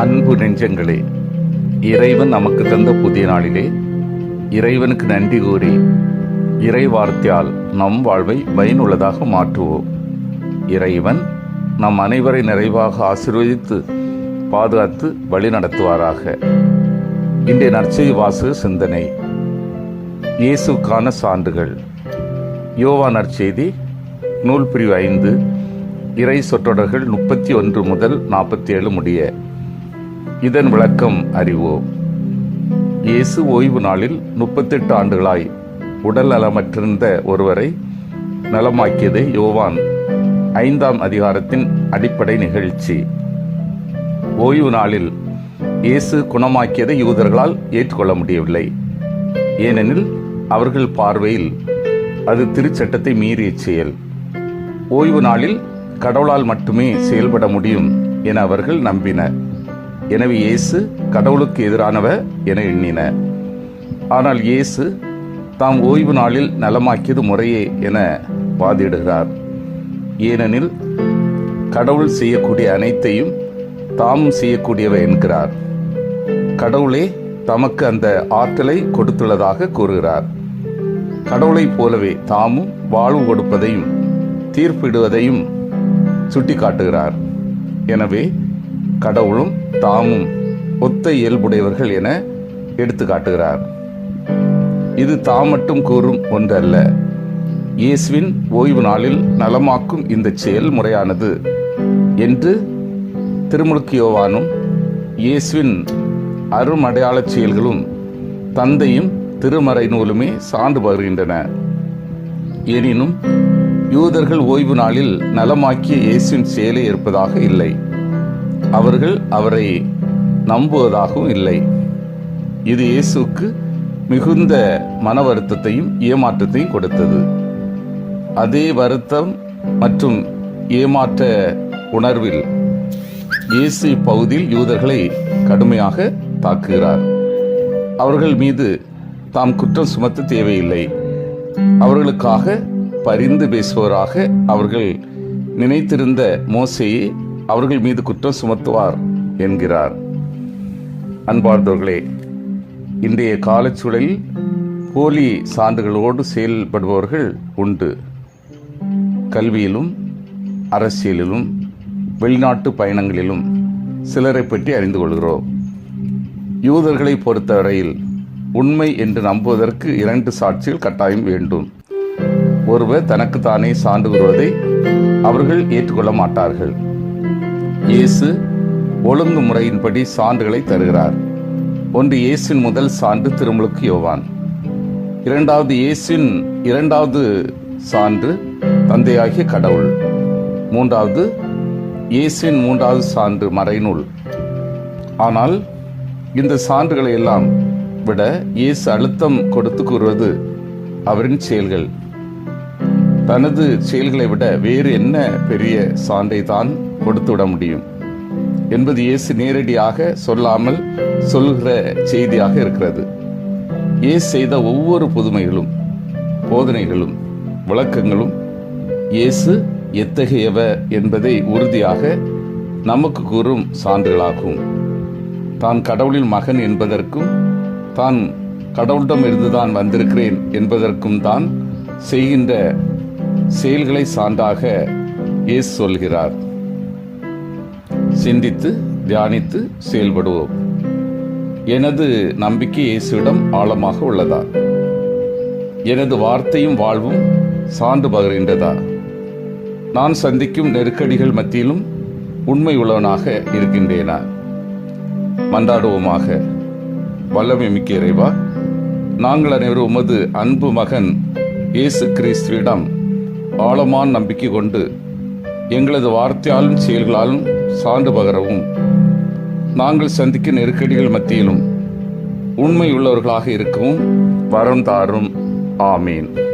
அன்பு நெஞ்சங்களே இறைவன் நமக்கு தந்த புதிய நாளிலே இறைவனுக்கு நன்றி கூறி இறை வார்த்தையால் நம் வாழ்வை பயனுள்ளதாக மாற்றுவோம். இறைவன் நம் அனைவரை நிறைவாக ஆசீர்வதித்து பாதுகாத்து வழி நடத்துவாராக. இன்றைய நற்செய்தி வாசக சிந்தனை இயேசுக்கான சான்றுகள். யோவா நற்செய்தி நூல் பிரிவு ஐந்து இறை சொற்றொடர்கள் முப்பத்தி ஒன்று முதல் நாற்பத்தி ஏழு முடிய. இதன் விளக்கம் அறிவோம். இயேசு ஓய்வு நாளில் முப்பத்தெட்டு ஆண்டுகளாய் உடல் நலமற்றிருந்த ஒருவரை நலமாக்கியது யோவான். ஐந்தாம் அதிகாரத்தின் அடிப்படை நிகழ்ச்சி. ஓய்வு நாளில் இயேசு குணமாக்கியதை யூதர்களால் ஏற்றுக்கொள்ள முடியவில்லை. ஏனெனில் அவர்கள் பார்வையில் அது திருச்சட்டத்தை மீறிய செயல். ஓய்வு நாளில் கடவுளால் மட்டுமே செயல்பட முடியும் என அவர்கள் நம்பினர். எனவே இயேசு கடவுளுக்கு எதிரானவர் என எண்ணின. ஆனால் இயேசு தாம் ஓய்வு நாளில் நலமாக்கியது முறையே என வாதிடுகிறார். ஏனெனில் கடவுள் செய்யக்கூடிய அனைத்தையும் தாமும் செய்யக்கூடியவை என்கிறார். கடவுளே தமக்கு அந்த ஆற்றலை கொடுத்துள்ளதாக கூறுகிறார். கடவுளைப் போலவே தாமும் வாழ்வு கொடுப்பதையும் தீர்ப்பிடுவதையும் சுட்டிக்காட்டுகிறார். எனவே கடவுளும் தாமும் ஒத்த இயல்புடையவர்கள் என எடுத்து காட்டுகிறார். இது தாம் மட்டும் கூறும் ஒன்றல்ல. இயேசுவின் ஓய்வு நாளில் நலமாக்கும் இந்த செயல் முறையானது என்று திருமுழுக்கியோவானும் இயேசுவின் அருமடையாளச் செயல்களும் தந்தையும் திருமறை நூலுமே சான்று வருகின்றன எனினும் யூதர்கள் ஓய்வு நாளில் நலமாக்கிய இயேசுவின் செயலே இருப்பதாக இல்லை. அவர்கள் அவரை நம்புவதாகவும் இல்லை. இது இயேசுக்கு மிகுந்த மன வருத்தத்தையும் ஏமாற்றத்தையும் கொடுத்தது. அதே வருத்தம் மற்றும் ஏமாற்ற உணர்வில் இயேசு இப்பகுதியில் யூதர்களை கடுமையாக தாக்குகிறார். அவர்கள் மீது தாம் குற்றம் சுமத்த தேவையில்லை. அவர்களுக்காக பரிந்து பேசுவராக அவர்கள் நினைத்திருந்த மோசையை அவர்கள் மீது குற்றம் சுமத்துவார் என்கிறார். அன்பார்ந்தவர்களே இன்றைய காலச்சூழலில் போலி சான்றுகளோடு செயல்படுபவர்கள் உண்டு. கல்வியிலும் அரசியலிலும் வெளிநாட்டு பயணங்களிலும் சிலரை பற்றி அறிந்து கொள்கிறோம். யூதர்களை பொறுத்தவரையில் உண்மை என்று நம்புவதற்கு இரண்டு சாட்சிகள் கட்டாயம் வேண்டும். ஒருவர் தனக்குத்தானே சான்று கூறுவதை அவர்கள் ஏற்றுக்கொள்ள மாட்டார்கள். இயேசு ஒழுங்கு முறையின்படி சான்றுகளை தருகிறார். ஒன்று இயேசின் முதல் சான்று திருமுழுக்கு யோவான். இரண்டாவது இயேசின் இரண்டாவது சான்று தந்தையாகிய கடவுள். மூன்றாவது இயேசின் மூன்றாவது சான்று மறைநூல். ஆனால் இந்த சான்றுகளை எல்லாம் விட இயேசு அழுத்தம் கொடுத்து கூறுவது அவரின் செயல்கள். தனது செயல்களை விட வேறு என்ன பெரிய சான்றை தான் கொடுத்து விட முடியும்? என்பது இயேசு நேரடியாக சொல்லாமல் சொல்கிற செய்தியாக இருக்கிறது. இயேசு செய்த ஒவ்வொரு புதுமைகளும் போதனைகளும் விளக்கங்களும் இயேசு எத்தகையவர் என்பதை உறுதியாக நமக்கு கூறும் சான்றுகளாகும். தான் கடவுளின் மகன் என்பதற்கும் தான் கடவுளிடம் இருந்துதான் வந்திருக்கிறேன் என்பதற்கும் தான் செய்கின்ற செயல்களை சான்றாக இயேசு சொல்கிறார். சிந்தித்து தியானித்து செயல்படுவோம். எனது நம்பிக்கை இயேசுவிடம் ஆழமாக உள்ளதா? எனது வார்த்தையும் வாழ்வும் சான்று பகிர்கின்றதா? நான் சந்திக்கும் நெருக்கடிகள் மத்தியிலும் உண்மை உள்ளவனாக இருக்கின்றேனா? மன்றாடுவோமாக. வல்லமை மிக்க இறைவா நாங்கள் அனைவரும் உமது அன்பு மகன் இயேசு கிறிஸ்துவிடம் ஆழமான நம்பிக்கை கொண்டு எங்களது வார்த்தையாலும் செயல்களாலும் சான்று பகரவும் நாங்கள் சந்திக்க நெருக்கடிகள் மத்தியிலும் உண்மை உள்ளவர்களாக இருக்கவும் வரம் தாரும். ஆமீன்.